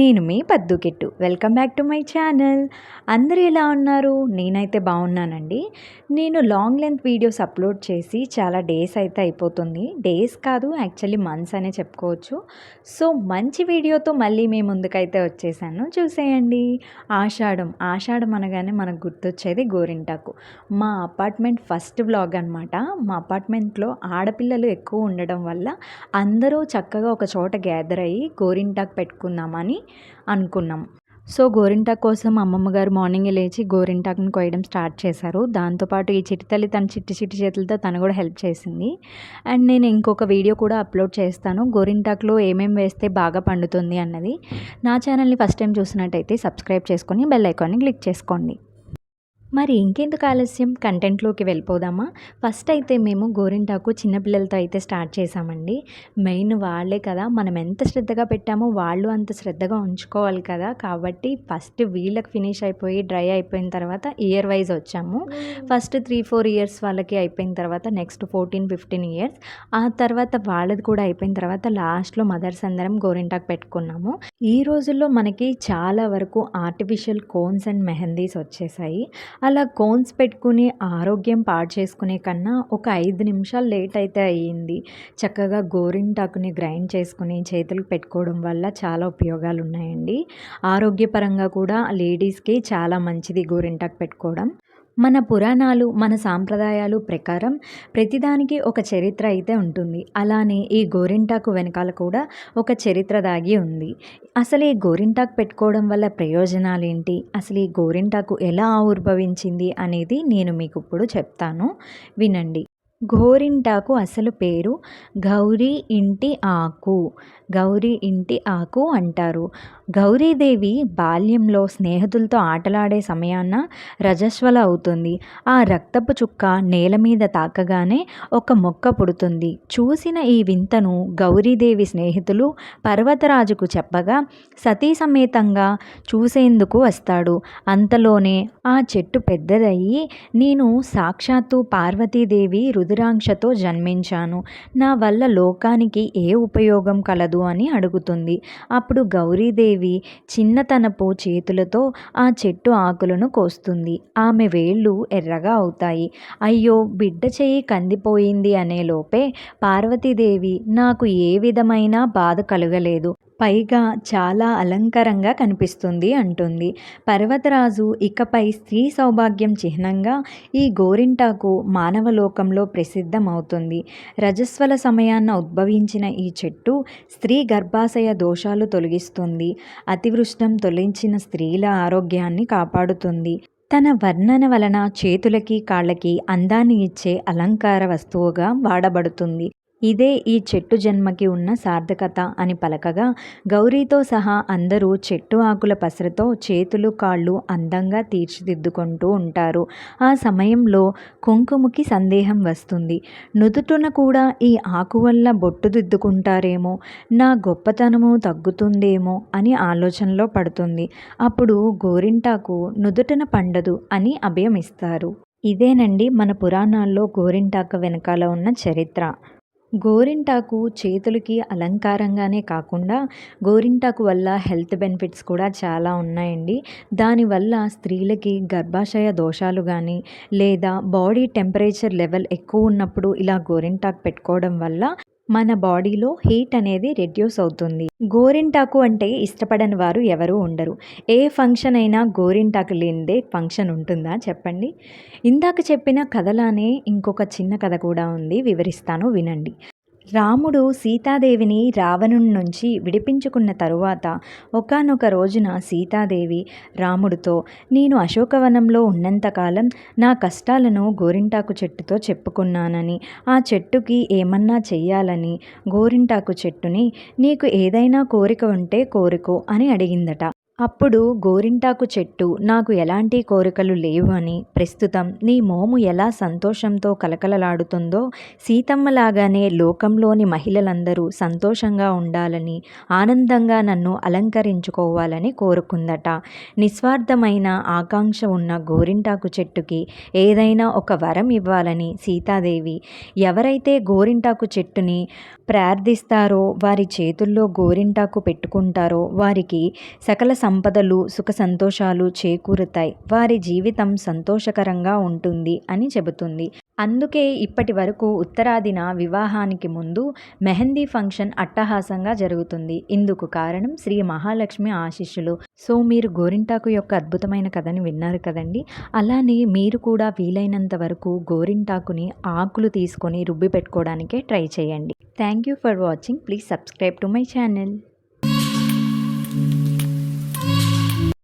నేను మీ పద్దుకెట్టు welcome back to my channel. అందరూ ఎలా ఉన్నారు? నేనైతే బాగున్నానండి. నేను లాంగ్ లెంత్ వీడియోస్ అప్లోడ్ చేసి చాలా డేస్ అయితే అయిపోతుంది. డేస్ కాదు యాక్చువల్లీ మంత్స్ అనే చెప్పుకోవచ్చు. సో మంచి వీడియోతో మళ్ళీ మీ ముందుకైతే వచ్చేసాను. చూసేయండి. ఆషాఢం. ఆషాఢం అనగానే మనకు గుర్తొచ్చేది గోరింటాకు. మా అపార్ట్మెంట్ ఫస్ట్ బ్లాగ్ అనమాట మా అపార్ట్మెంట్లో ఆడపిల్లలు ఎక్కువ ఉండడం వల్ల అందరూ చక్కగా ఒక చోట గ్యాదర్ అయ్యి గోరింటాకు పెట్టుకుందామని అనుకున్నాం. సో గోరింటాకు కోసం అమ్మమ్మ గారు మార్నింగ్ లేచి గోరింటాకుని కోయడం స్టార్ట్ చేశారు. దాంతోపాటు ఈ చిట్టి తల్లి తన చిట్టి చిట్టి చేతులతో తను కూడా హెల్ప్ చేసింది. అండ్ నేను ఇంకొక వీడియో కూడా అప్లోడ్ చేస్తాను. గోరింటాకులో ఏమేమి వేస్తే బాగా పండుతుంది అన్నది నా ఛానల్ని ఫస్ట్ టైం చూసినట్టయితే సబ్స్క్రైబ్ చేసుకొని బెల్ ఐకాన్ని క్లిక్ చేసుకోండి. మరి ఇంకెందుకు ఆలస్యం? కంటెంట్లోకి వెళ్ళిపోదామా? ఫస్ట్ అయితే మేము గోరింటాకు చిన్నపిల్లలతో అయితే స్టార్ట్ చేసామండి మెయిన్ వాళ్ళే కదా మనం ఎంత శ్రద్ధగా పెట్టామో వాళ్ళు అంత శ్రద్ధగా ఉంచుకోవాలి కదా. కాబట్టి ఫస్ట్ వీళ్ళకి ఫినిష్ అయిపోయి డ్రై అయిపోయిన తర్వాత ఇయర్ వైజ్ వచ్చాము. ఫస్ట్ త్రీ ఫోర్ ఇయర్స్ వాళ్ళకి అయిపోయిన తర్వాత నెక్స్ట్ ఫోర్టీన్ ఫిఫ్టీన్ ఇయర్స్. ఆ తర్వాత వాళ్ళది కూడా అయిపోయిన తర్వాత లాస్ట్లో మదర్స్ అందరం గోరింటాకు పెట్టుకున్నాము. ఈ రోజుల్లో మనకి చాలా వరకు ఆర్టిఫిషియల్ కోన్స్ అండ్ మెహందీస్ వచ్చేసాయి. అలా కోన్స్ పెట్టుకుని ఆరోగ్యం పాడు చేసుకునే కన్నా ఒక ఐదు నిమిషాలు లేట్ అయితే అయ్యింది. చక్కగా గోరింటాకుని గ్రైండ్ చేసుకుని చేతులకు పెట్టుకోవడం వల్ల చాలా ఉపయోగాలు ఉన్నాయండి ఆరోగ్యపరంగా కూడా లేడీస్కి చాలా మంచిది గోరింటాకు పెట్టుకోవడం. మన పురాణాలు మన సాంప్రదాయాలు ప్రకారం ప్రతిదానికి ఒక చరిత్ర అయితే ఉంటుంది. అలానే ఈ గోరింటాకు వెనకాల కూడా ఒక చరిత్ర దాగి ఉంది. అసలు ఈ గోరింటాకు పెట్టుకోవడం వల్ల ప్రయోజనాలు ఏంటి? అసలు ఈ గోరింటాకు ఎలా ఆవిర్భవించింది అనేది నేను మీకు ఇప్పుడు చెప్తాను. వినండి. గోరింటాకు అసలు పేరు గౌరీ ఇంటి ఆకు. గౌరీ ఇంటి ఆకు అంటారు. గౌరీదేవి బాల్యంలో స్నేహితులతో ఆటలాడే సమయాన రజస్వల అవుతుంది. ఆ రక్తపు చుక్క నేల మీద తాకగానే ఒక మొక్క పుడుతుంది. చూసిన ఈ వింతను గౌరీదేవి స్నేహితులు పర్వతరాజుకు చెప్పగా సతీ సమేతంగా చూసేందుకు వస్తాడు. అంతలోనే ఆ చెట్టు పెద్దదయ్యి నేను సాక్షాత్తు పార్వతీదేవి మధురాంక్షతో జన్మించాను. నా వల్ల లోకానికి ఏ ఉపయోగం కలదు అని అడుగుతుంది. అప్పుడు గౌరీదేవి చిన్నతనపు చేతులతో ఆ చెట్టు ఆకులను కోస్తుంది. ఆమె వేళ్ళు ఎర్రగా అవుతాయి. అయ్యో బిడ్డ చేయి కందిపోయింది అనే లోపే పార్వతీదేవి నాకు ఏ విధమైన బాధ కలగలేదు. పైగా చాలా అలంకారంగా కనిపిస్తుంది అంటుంది. పర్వతరాజు ఇకపై స్త్రీ సౌభాగ్యం చిహ్నంగా ఈ గోరింటాకు మానవలోకంలో ప్రసిద్ధమవుతుంది. రజస్వల సమయాన్న ఉద్భవించిన ఈ చెట్టు స్త్రీ గర్భాశయ దోషాలు తొలగిస్తుంది. అతివృష్టం తొలగించిన స్త్రీల ఆరోగ్యాన్ని కాపాడుతుంది. తన వర్ణన వలన చేతులకి కాళ్ళకి అందాన్ని ఇచ్చే అలంకార వస్తువుగా వాడబడుతుంది. ఇదే ఈ చెట్టు జన్మకి ఉన్న సార్థకత అని పలకగా గౌరీతో సహా అందరూ చెట్టు ఆకుల పసరతో చేతులు కాళ్ళు అందంగా తీర్చిదిద్దుకుంటూ ఉంటారు. ఆ సమయంలో కుంకుమకి సందేహం వస్తుంది. నుదుటున కూడా ఈ ఆకు వల్ల బొట్టు దిద్దుకుంటారేమో నా గొప్పతనము తగ్గుతుందేమో అని ఆలోచనలో పడుతుంది. అప్పుడు గోరింటాకు నుదుటన పండదు అని అభయమిస్తారు. ఇదేనండి మన పురాణాల్లో గోరింటాకు వెనకాల ఉన్న చరిత్ర. గోరింటాకు చేతులకి అలంకారంగానే కాకుండా గోరింటాకు వల్ల హెల్త్ బెనిఫిట్స్ కూడా చాలా ఉన్నాయండి. దానివల్ల స్త్రీలకి గర్భాశయ దోషాలు కానీ లేదా బాడీ టెంపరేచర్ లెవెల్ ఎక్కువ ఉన్నప్పుడు ఇలా గోరింటాకు పెట్టుకోవడం వల్ల మన బాడీలో హీట్ అనేది రెడ్యూస్ అవుతుంది. గోరింటాకు అంటే ఇష్టపడని వారు ఎవరూ ఉండరు. ఏ ఫంక్షన్ అయినా గోరింటాకు లేనిదే ఫంక్షన్ ఉంటుందా చెప్పండి? ఇందాక చెప్పిన కథలానే ఇంకొక చిన్న కథ కూడా ఉంది. వివరిస్తాను వినండి. రాముడు సీతాదేవిని రావణుని నుంచి విడిపించుకున్న తరువాత ఒకనొక రోజున సీతాదేవి రాముడితో నేను అశోకవనంలో ఉన్నంతకాలం నా కష్టాలను గోరింటాకు చెట్టుతో చెప్పుకున్నానని ఆ చెట్టుకి ఏమన్నా చెయ్యాలని గోరింటాకు చెట్టుని నీకు ఏదైనా కోరిక ఉంటే కోరుకో అని అడిగిందట. అప్పుడు గోరింటాకు చెట్టు నాకు ఎలాంటి కోరికలు లేవు అని ప్రస్తుతం నీ మోము ఎలా సంతోషంతో కలకలలాడుతుందో సీతమ్మలాగానే లోకంలోని మహిళలందరూ సంతోషంగా ఉండాలని ఆనందంగా నన్ను అలంకరించుకోవాలని కోరుకుందట. నిస్వార్థమైన ఆకాంక్ష ఉన్న గోరింటాకు చెట్టుకి ఏదైనా ఒక వరం ఇవ్వాలని సీతాదేవి. ఎవరైతే గోరింటాకు చెట్టుని ప్రార్థిస్తారో వారి చేతుల్లో గోరింటాకు పెట్టుకుంటారో వారికి సకల సంపదలు సుఖ సంతోషాలు చేకూరుతాయి. వారి జీవితం సంతోషకరంగా ఉంటుంది అని చెబుతుంది. అందుకే ఇప్పటి వరకు ఉత్తరాదిన వివాహానికి ముందు మెహందీ ఫంక్షన్ అట్టహాసంగా జరుగుతుంది. ఇందుకు కారణం శ్రీ మహాలక్ష్మి ఆశీస్సులు సో మీరు గోరింటాకు యొక్క అద్భుతమైన కథని విన్నారు కదండి. అలానే మీరు కూడా వీలైనంత వరకు గోరింటాకుని ఆకులు తీసుకొని రుబ్బి పెట్టుకోవడానికే ట్రై చేయండి. Thank you for watching. Please subscribe to my channel.